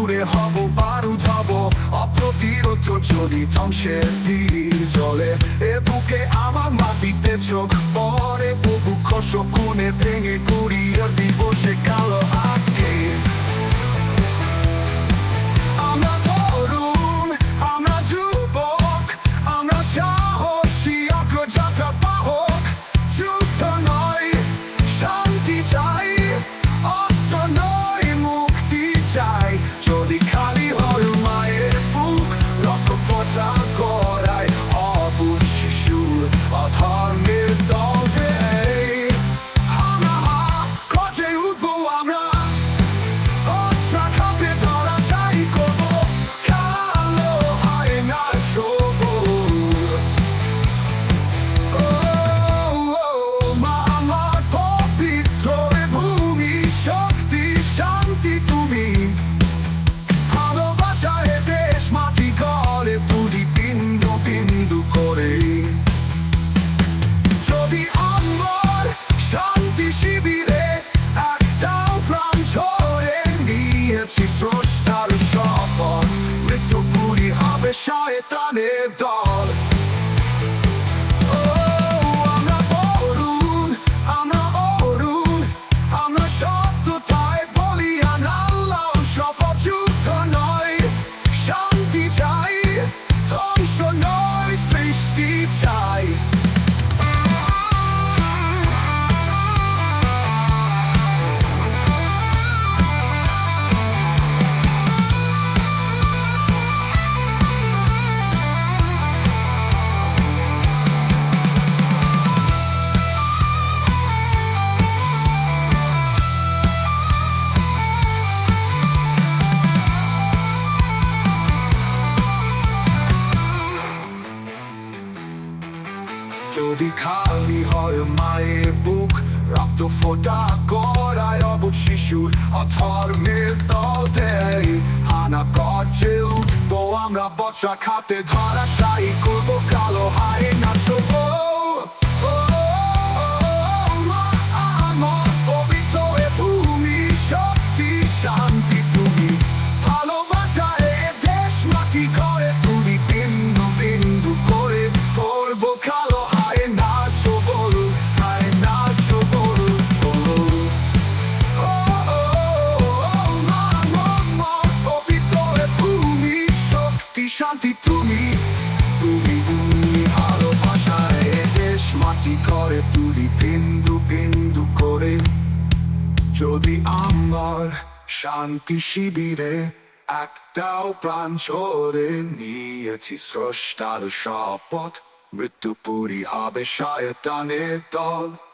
জুড়ে হব, বারুদ হব। অপ্রতিরোধ যদি ধ্বংসের তীর জলে এ বুকে আমার মাটিতে চোখ। পরে বুক শকুনে ভেঙে কুড়িয়ে দিব সে কালো নিয়েছি স্রষ্টার শপথ মৃত্যু পুরি হবে শয়তানের দল ও, যদি খালি হয় মায়ের বুক, রক্ত ফোটা করায় অবুধ শিশুর অধর্মের দেয় হানা করছে উঠবো আমরা বর্ষা খাতে ধরা সাই করব, কালো হায় নাচবো শান্তি শিবিরে একটাও প্রাণ ছড়ে নিয়েছি স্রষ্টার শপথ। মৃত্যু পুরী হবে শয়তানের দল।